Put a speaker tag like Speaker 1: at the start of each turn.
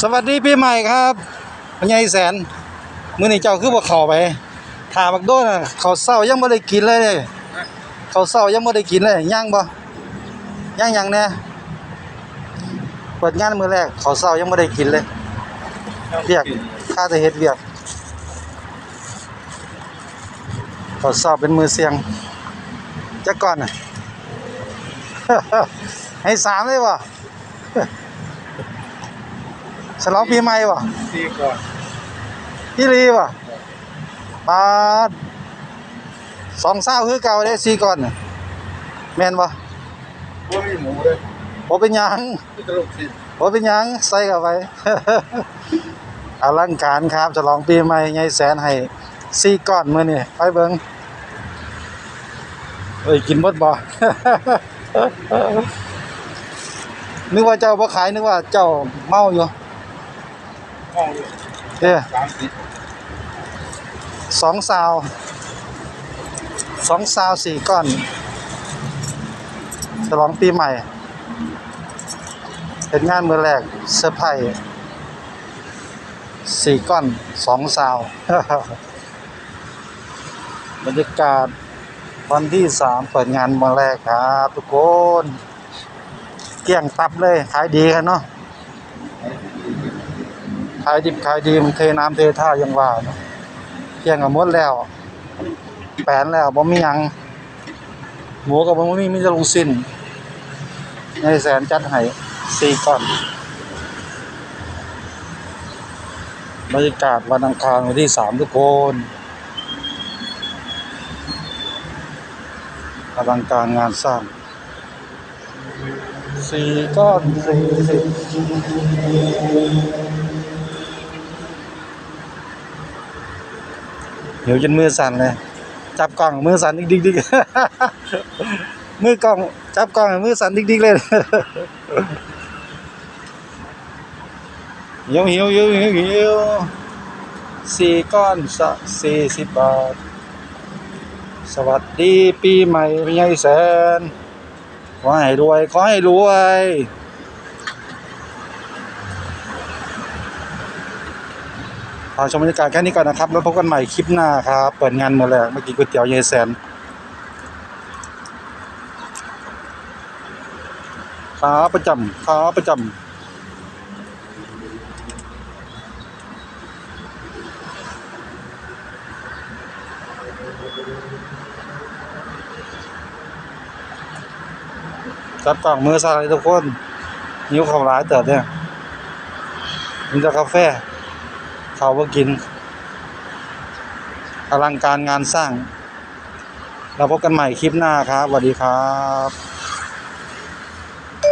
Speaker 1: สวัสดีปีใหม่ครับพญายแสนมื้อนี้เจ้าคือบ่เข้าไปถามบักโดนน่ะข้าวเช้ายังบ่ได้กินเลยเขาวเช้ายังบ่ได้กินเลยย่างบ่ย่างยังแน่เปิดงานมื้อแรกเขาวเช้ายังบ่ได้กินเลยเรียกค่าแต่เฮ็ดเวียกข้าวเช้าเป็นมือเสียงจักก่อนน่ะให้สามเลยบ่ ฉลองปีใหม่บ่
Speaker 2: ตีก่อน
Speaker 1: พี่ลีบ่ปาดสองเศร้าคือเก่าเด้สี่ก่อนน่ะแม่นบ่
Speaker 2: ว่ามีหมูเลย
Speaker 1: บ่เป็นหยัง
Speaker 2: ที่ตลกสิ
Speaker 1: บ่เป็นหยังใส่เข้าไปอลังการครับฉลองปีใหม่ใหญ่แสนให้สี่ก้อนมื้อนี้ไปเบิ่งเอ้ยกินหมดบ่นึกว่าเจ้าบ่ขายนึกว่าเจ้าเมาอยู่
Speaker 2: ห้องอยู่
Speaker 1: เด้
Speaker 2: สามสิบ
Speaker 1: สองซาวสองซาวสี่ก้อน ฉลองปีใหม่เป็นงานมือแรกเซอร์ไพรส์สี่ก้อนสองซาวบรรยากาศวันที่สามเปิดงานวันแรกครับ ทุกคน เกลี้ยงตับเลย ขายดีกันเนาะ ขายดิบขายดีมันเทน้ำเทท่ายังว่าเนาะเที่ยงก็หมดแล้ว แปนแล้วบ่มีหยัง หมูก็บ่มีมีแต่ลงสิ้นในแสนจัดให้สี่ก้อนบรรยากาศวันอังคารวันที่สามทุกคนอลังการงานสร้างสี่ก้อนสี่สิบ เดี๋ยวจนมือสั่นเลย จับกล้องมือสั่นดิกดิกดิกมือกล้องจับกล้องมือสั่นดิกดิกเลยหิวหิวหิวหิวหิวสี่ก้อนสะสี่สิบบาท สวัสดีปีใหม่พี่ใหญ่แสนขอให้รวยขอให้รวย ฝาชมบรรยากาศแค่นี้ก่อนนะครับ แล้วพบกันใหม่คลิปหน้าครับ เปิดงานเมื่อแรกเมื่อกี้ก๋วยเตี๋ยวยายแสนขาประจำขาประจำจับกล่องมือสั่นเลยทุกคน นิ้วข่าร้ายเติบเนี่ยมีแต่กาแฟ เขาก็กินอลังการงานสร้าง เราพบกันใหม่คลิปหน้าครับสวัสดีครับ